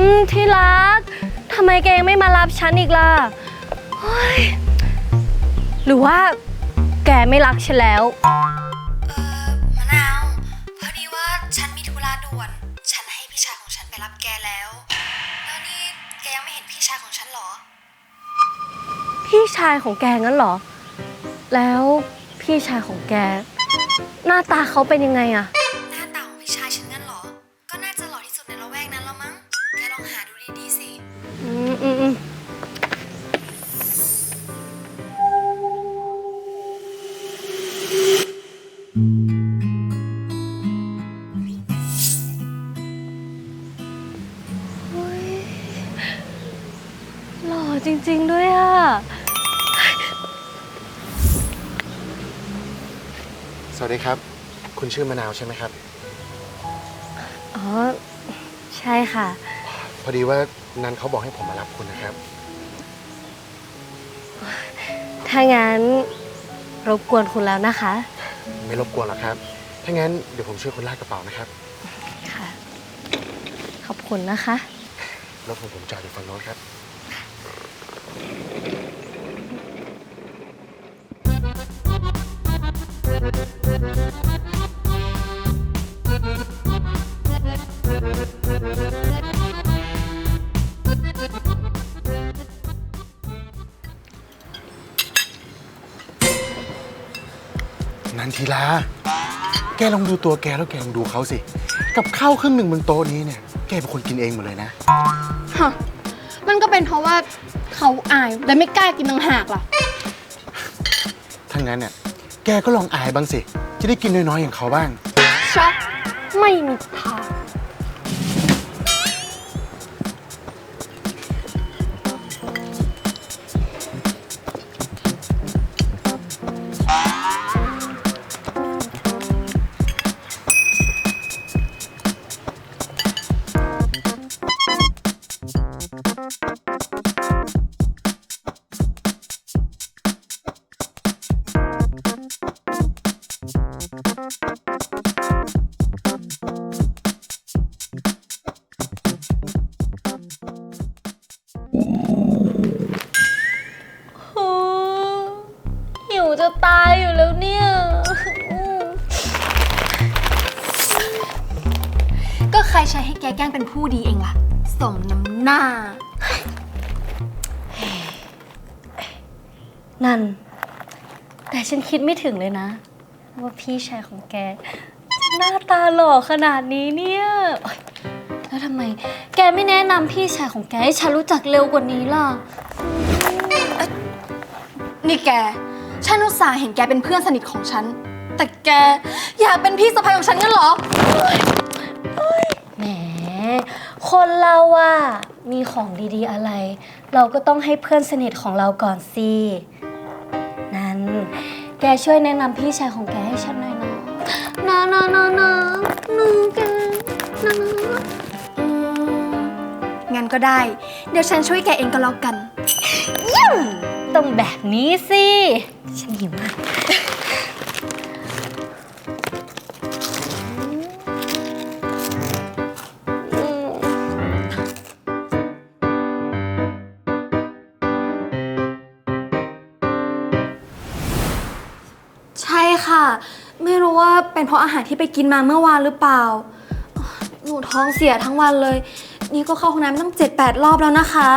มที่รักทำไมแกยังไม่มารับฉันอีกล่ะเฮ้ยหรือว่าแกไม่รักฉันแล้ว เออมะนาว พอดีว่าฉันมีธุระด่วน ฉันให้พี่ชายของฉันไปรับแกแล้ว แล้วนี่แกยังไม่เห็นพี่ชายของฉันเหรอ พี่ชายของแกงั้นเหรอ แล้วพี่ชายของแก หน้าตาเขาเป็นยังไงอะ จริงๆด้วยอะสวัสดีครับ คุณชื่อมะนาวใช่ไหมครับ อ๋อ ใช่ค่ะ พอดีว่านันเขาบอกให้ผมมารับคุณนะครับ ถ้างั้นรบกวนคุณแล้วนะคะ ไม่รบกวนหรอกครับ ถ้างั้นเดี๋ยวผมช่วยคุณลากกระเป๋านะครับ ค่ะ ขอบคุณนะคะ รถของผมจอดอยู่ฝั่งโน้นครับ นันทีลา แกลองดูตัวแกแล้วแกลองดูเขาสิ กับข้าวครึ่งหนึ่งบนโต๊ะนี้เนี่ย แกเป็นคนกินเองหมดเลยนะ ฮะมันก็เป็นเพราะว่าเขาอายและไม่กล้ากินต่างหากล่ะถ้างั้นเนี่ย แกก็ลองอายบ้างสิ จะได้กินน้อยๆอย่างเขาบ้าง ช็อกไม่มีท แกแกล้งเป็นผู้ดีเองล่ะ สมน้ำหน้า นั่น แต่ฉันคิดไม่ถึงเลยนะ ว่าพี่ชายของแกจะหน้าตาหล่อขนาดนี้เนี่ยโอ๊ยแล้วทำไม แกไม่แนะนำพี่ชายของแกให้ฉันรู้จักเร็วกว่านี้ล่ะ นี่แก ฉันอุตส่าห์เห็นแกเป็นเพื่อนสนิทของฉัน แต่แกอยากเป็นพี่สะใภ้ของฉันงั้นเหรอแหม คนเราอะมีของดีๆอะไร เราก็ต้องให้เพื่อนสนิทของเราก่อนสินั้น แกช่วยแนะนำพี่ชายของแกให้ฉันหน่อยนะนะนะนะนะนะแกนะนะอืมงั้นก็ได้ เดี๋ยวฉันช่วยแกเองก็แล้วกัน ต้องแบบนี้สิ ฉันหิวมาก ค่ะ ไม่รู้ว่าเป็นเพราะอาหารที่ไปกินมาเมื่อวานหรือเปล่า หนูท้องเสียทั้งวันเลย นี่ก็เข้าห้องน้ำตั้งเจ็ดแปดรอบแล้วนะคะ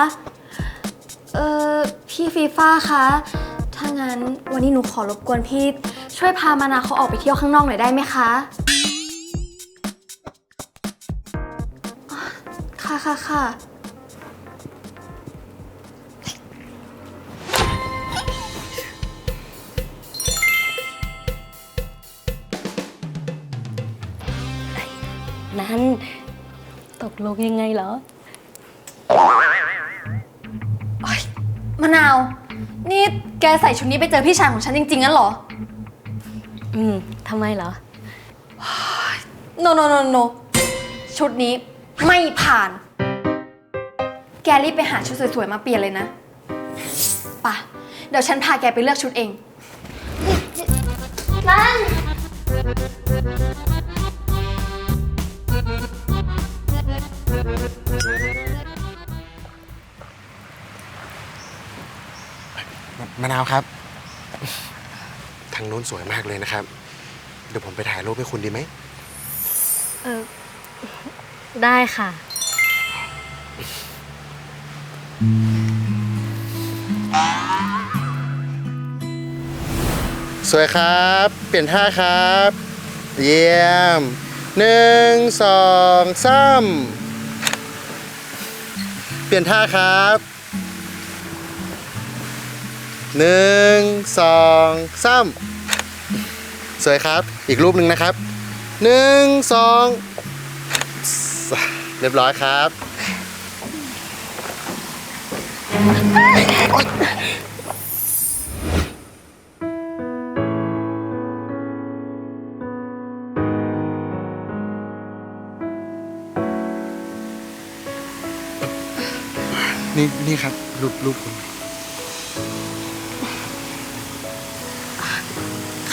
เอ่อพี่ฟีฟ้าคะถ้างั้นวันนี้หนูขอรบกวนพี่ช่วยพามานาเขาออกไปเที่ยวข้างนอกหน่อยได้ไหมคะ ค่ะค่ะค่ะ นั้น ตกลงยังไงเหรอมะนาว นี่แกใส่ชุดนี้ไปเจอพี่ชายของฉันจริงๆงั้นเหรอ อืมทำไมเหรอ no no no no ชุดนี้ไม่ผ่าน แกรีบไปหาชุดสวยๆมาเปลี่ยนเลยนะไป่ะ เดี๋ยวฉันพาแกไปเลือกชุดเองนั่น มะนาวครับ ทางนู้นสวยมากเลยนะครับ เดี๋ยวผมไปถ่ายรูปให้คุณดีไหม เออ ได้ค่ะ สวยครับ เปลี่ยนท่าครับ เยี่ยมหนึ่งสองสามเปลี่ยนท่าครับ หนึ่งสองสามสวยครับ อีกรูปหนึ่งนะครับหนึ่งสองเรียบร้อยครับนี่นี่ครับรูปรูปคุณ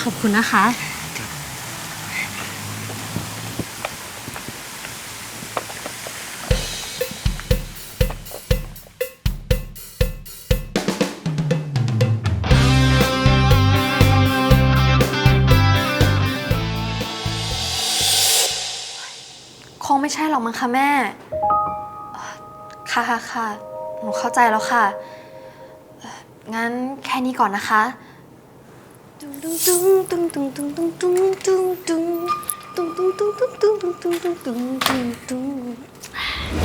ขอบคุณนะคะ คงไม่ใช่หรอกมั้งคะแม่ ค่ะค่ะค่ะหนูเข้าใจแล้วค่ะ งั้นแค่นี้ก่อนนะคะ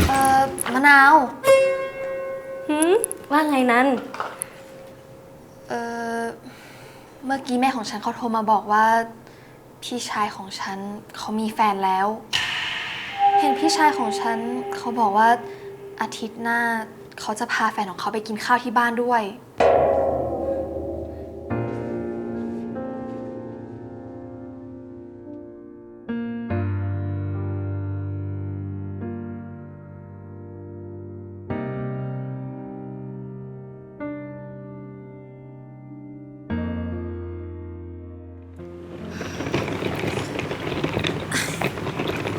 เอ่อมะนาวหืมว่าไงนั้น เอ่อ เมื่อกี้แม่ของฉันเขาโทรมาบอกว่า พี่ชายของฉันเขามีแฟนแล้ว เห็นพี่ชายของฉันเขาบอกว่าอาทิตย์หน้าเขาจะพาแฟนของเขาไปกินข้าวที่บ้านด้วย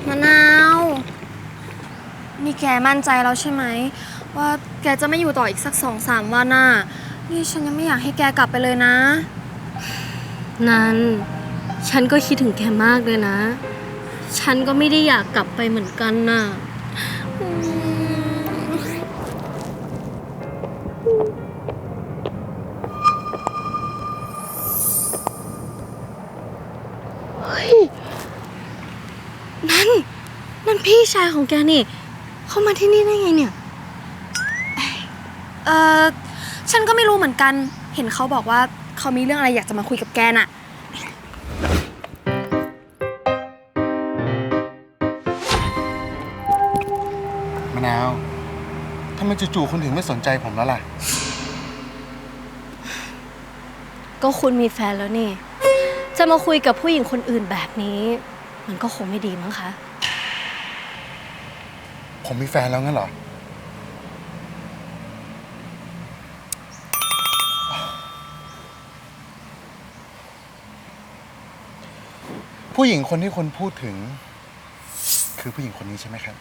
มะนาว นี่แกมั่นใจแล้วใช่ไหม ว่าแกจะไม่อยู่ต่ออีกสักสองสามวันน่ะ นี่ฉันยังไม่อยากให้แกกลับไปเลยนะ นั้นฉันก็คิดถึงแกมากเลยนะ ฉันก็ไม่ได้อยากกลับไปเหมือนกันน่ะเพี่ชายของแกนี่ เขามาที่นี่ได้ไงเนี่ย เออฉันก็ไม่รู้เหมือนกัน เห็นเขาบอกว่าเขามีเรื่องอะไรอยากจะมาคุยกับแกน่ะ มะนาวทำไมจู่ๆคุณถึงไม่สนใจผมแล้วล่ะ ก็คุณมีแฟนแล้วนี่ จะมาคุยกับผู้หญิงคนอื่นแบบนี้ มันก็คงไม่ดีมั้งคะ ผมมีแฟนแล้วงั้นเหรอ ผู้หญิงคนที่คนพูดถึง คือผู้หญิงคนนี้ใช่ไหมครับ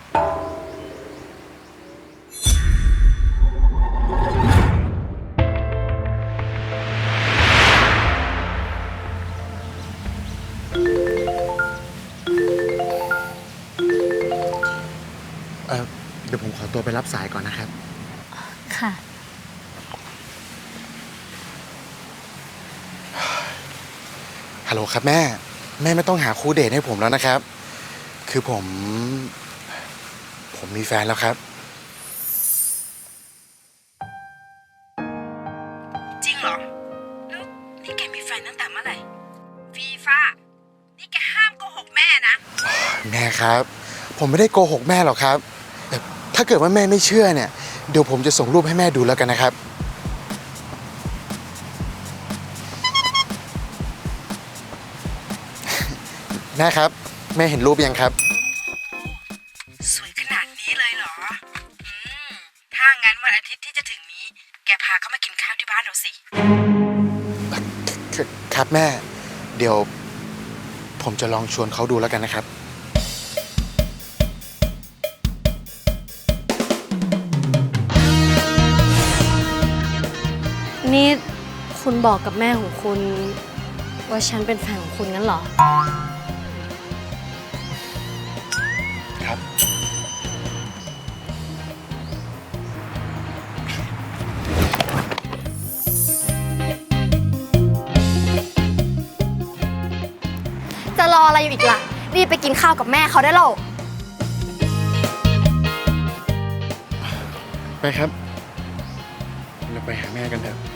ตัวไปรับสายก่อนนะครับ ค่ะ ฮัลโหลครับแม่ แม่ไม่ต้องหาคู่เดทให้ผมแล้วนะครับ คือผม ผมมีแฟนแล้วครับ จริงเหรอ แล้วนี่แกมีแฟนตั้งแต่เมื่อไหร่ฟีฟ่านี่แกห้ามโกหกแม่นะ แม่ครับ ผมไม่ได้โกหกแม่หรอกครับแต่ ถ้าเกิดว่าแม่ไม่เชื่อเนี่ย เดี๋ยวผมจะส่งรูปให้แม่ดูแล้วกันนะครับ แม่ครับ แม่เห็นรูปยังครับ สวยขนาดนี้เลยเหรอ อืม ถ้างั้นวันอาทิตย์ที่จะถึงนี้ แกพาเขามากินข้าวที่บ้านเราสิคครับแม่ เดี๋ยว ผมจะลองชวนเขาดูแล้วกันนะครับ นี่คคุณบอกกับแม่ของคุณ ว่าฉันเป็นแฟนของคุณงั้นเหรอ ครับ จะรออะไรอยู่อีกล่ะ รีบไปกินข้าวกับแม่เขาได้แล้ว ไปครับ เราไปหาแม่กันเถอะ